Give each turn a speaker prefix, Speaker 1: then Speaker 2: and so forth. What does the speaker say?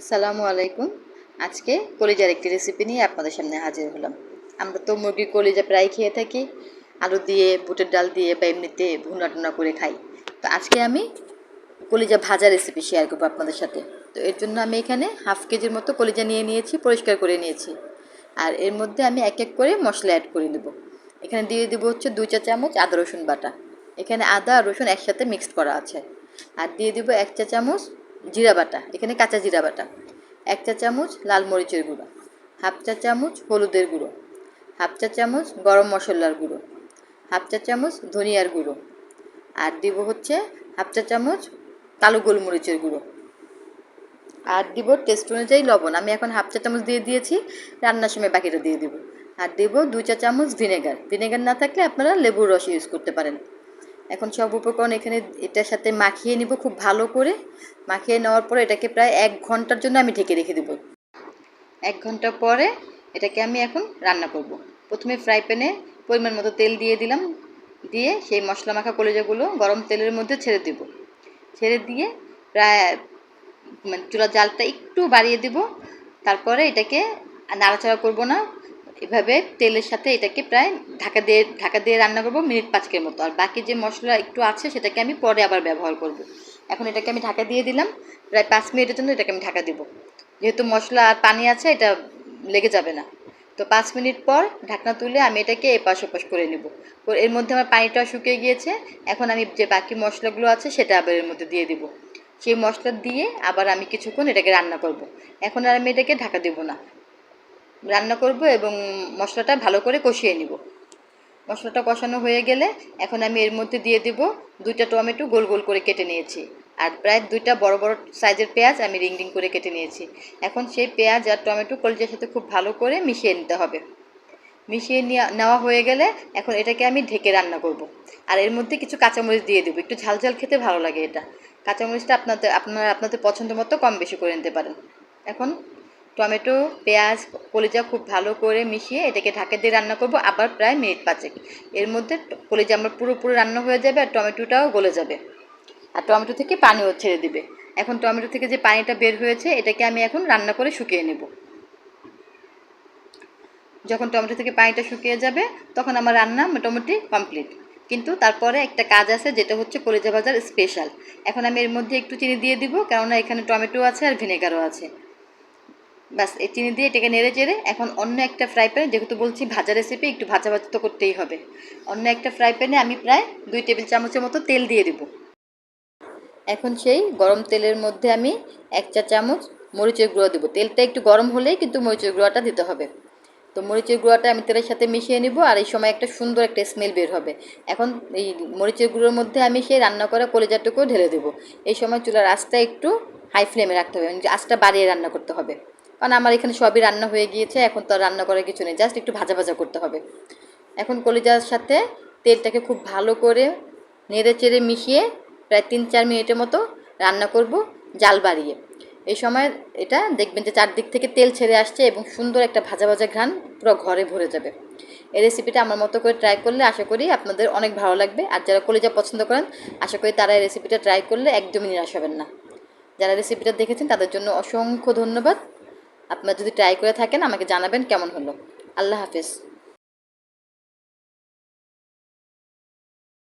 Speaker 1: আসসালামু আলাইকুম। আজকে কলিজার একটি রেসিপি নিয়ে আপনাদের সামনে হাজির হলাম। আমরা তো মুরগির কলিজা প্রায় খেয়ে থাকি। আলু দিয়ে, বুটের ডাল দিয়ে বা এমনিতে ভুনা টুনা করে খাই। তো আজকে আমি কলিজা ভাজা রেসিপি শেয়ার করব আপনাদের সাথে। তো এর জন্য আমি এখানে হাফ কেজির মতো কলিজা নিয়ে নিয়েছি, পরিষ্কার করে নিয়েছি। আর এর মধ্যে আমি এক এক করে মশলা অ্যাড করে দেবো এখানে দিয়ে দেবো হচ্ছে দুই চা চামচ আদা, রসুন বাটা। এখানে আদা আর রসুন একসাথে মিক্সড করা আছে। আর দিয়ে দেবো এক চা চামচ জিরা বাটা, এখানে কাঁচা জিরা বাটা। এক চা চামচ লাল মরিচের গুঁড়ো, হাফ চা চামচ হলুদের গুঁড়ো, হাফ চা চামচ গরম মশলার গুঁড়ো, হাফ চা চামচ ধনিয়ার গুঁড়ো, আর দিব হচ্ছে হাফ চা চামচ কালো গোলমরিচের গুঁড়ো। আর দিব টেস্ট অনুযায়ী লবণ, আমি এখন হাফ চা চামচ দিয়ে দিয়েছি, রান্নার সময় বাকিটা দিয়ে দিব। আর দেব দুই চা চামচ ভিনেগার ভিনেগার না থাকলে আপনারা লেবুর রস ইউজ করতে পারেন। এখন সব উপকরণ এখানে এটার সাথে মাখিয়ে নিব খুব ভালো করে। মাখিয়ে নেওয়ার পরে এটাকে প্রায় এক ঘণ্টার জন্য আমি ঢেকে রেখে দেবো। এক ঘণ্টা পরে এটাকে আমি এখন রান্না করব। প্রথমে ফ্রাই প্যানে পরিমাণ মতো তেল দিয়ে দিলাম। দিয়ে সেই মশলা মাখা কলেজাগুলো গরম তেলের মধ্যে ছেড়ে দেব। ছেড়ে দিয়ে প্রায় মানে চুলার জালটা একটু বাড়িয়ে দেব। তারপরে এটাকে নাড়াচাড়া করব না। এভাবে তেলের সাথে এটাকে প্রায় ঢাকা দিয়ে ঢাকা দিয়ে রান্না করব মিনিট পাঁচকের মতো। আর বাকি যে মশলা একটু আছে সেটাকে আমি পরে আবার ব্যবহার করব। এখন এটাকে আমি ঢাকা দিয়ে দিলাম। প্রায় পাঁচ মিনিটের জন্য এটাকে আমি ঢাকা দেবো। যেহেতু মশলা আর পানি আছে, এটা লেগে যাবে না। তো পাঁচ মিনিট পর ঢাকনা তুলে আমি এটাকে এপাশ ওপাশ করে নেব। এর মধ্যে আমার পানিটা শুকিয়ে গিয়েছে। এখন আমি যে বাকি মশলাগুলো আছে সেটা আবার এর মধ্যে দিয়ে দিব। সেই মশলা দিয়ে আবার আমি কিছুক্ষণ এটাকে রান্না করব। এখন আর আমি এটাকে ঢাকা দেবো না। রান্না করব এবং মশলাটা ভালো করে কষিয়ে নিব। মশলাটা কষানো হয়ে গেলে এখন আমি এর মধ্যে দিয়ে দেব দুইটা টমেটো গোল গোল করে কেটে নিয়েছি আর প্রায় দুইটা বড় বড় সাইজের পেঁয়াজ আমি রিং রিং করে কেটে নিয়েছি। এখন সেই পেঁয়াজ আর টমেটো কলিজার সাথে খুব ভালো করে মিশিয়ে নিতে হবে। মিশিয়ে নেওয়া হয়ে গেলে এখন এটাকে আমি ঢেকে রান্না করব। আর এর মধ্যে কিছু কাঁচামরিচ দিয়ে দেবো। একটু ঝাল ঝাল খেতে ভালো লাগে এটা। কাঁচামরিচটা আপনাদের, আপনারা আপনাদের পছন্দ মতো কম বেশি করে নিতে পারেন। এখন টমেটো, পেঁয়াজ, কলিজা খুব ভালো করে মিশিয়ে এটাকে ঢাকে দিয়ে রান্না করব আবার প্রায় মিনিট পাঁচেক। এর মধ্যে কলিজা আমার পুরোপুরি রান্না হয়ে যাবে আর টমেটোটাও গলে যাবে। আর টমেটো থেকে পানিও ছেড়ে দিবে। এখন টমেটো থেকে যে পানিটা বের হয়েছে, এটাকে আমি এখন রান্না করে শুকিয়ে নেব। যখন টমেটো থেকে পানিটা শুকিয়ে যাবে, তখন আমার রান্না মোটামুটি কমপ্লিট। কিন্তু তারপরে একটা কাজ আছে, যেটা হচ্ছে কলিজা ভাজার স্পেশাল। এখন আমি এর মধ্যে একটু চিনি দিয়ে দিব, কেননা এখানে টমেটো আছে আর ভিনেগারও আছে। ব্যাস এই চিনি দিয়ে এটাকে নেড়ে চেড়ে এখন অন্য একটা ফ্রাই প্যানে যেহেতু বলছি ভাজা রেসিপি একটু ভাজা ভাজা তো করতেই হবে। অন্য একটা ফ্রাই প্যানে আমি প্রায় দুই টেবিল চামচের মতো তেল দিয়ে দেবো। এখন সেই গরম তেলের মধ্যে আমি এক চা চামচ মরিচের গুঁড়ো দেবো। তেলটা একটু গরম হলেই কিন্তু মরিচের গুঁড়োটা দিতে হবে। তো মরিচের গুঁড়োটা আমি তেলের সাথে মিশিয়ে নিব আর এই সময় একটা সুন্দর একটা স্মেল বের হবে। এখন এই মরিচের গুঁড়োর মধ্যে আমি সেই রান্না করা কলেজাটুকু ঢেলে দেবো। এই সময় চুলার আঁচটা একটু হাই ফ্লেমে রাখতে হবে মানে আঁচটা বাড়িয়ে রান্না করতে হবে। কারণ আমার এখানে সবই রান্না হয়ে গিয়েছে, এখন তো রান্না করার কিছু নেই জাস্ট একটু ভাজা ভাজা করতে হবে। এখন কলিজার সাথে তেলটাকে খুব ভালো করে নেড়ে চেড়ে মিশিয়ে প্রায় তিন চার মিনিটের মতো রান্না করব, জাল বাড়িয়ে। এই সময় এটা দেখবেন যে চারদিক থেকে তেল ছেড়ে আসছে এবং সুন্দর একটা ভাজা ভাজা ঘ্রাণ পুরো ঘরে ভরে যাবে। এই রেসিপিটা আমার মতো করে ট্রাই করলে আশা করি আপনাদের অনেক ভালো লাগবে, আর যারা কলিজা পছন্দ করেন, আশা করি তারা এই রেসিপিটা ট্রাই করলে একদমই নিরাশ হবেন না। যারা রেসিপিটা দেখেছেন তাদের জন্য অসংখ্য ধন্যবাদ। আপনারা যদি ট্রাই করে থাকেন আমাকে জানাবেন কেমন হলো। আল্লাহ হাফিজ।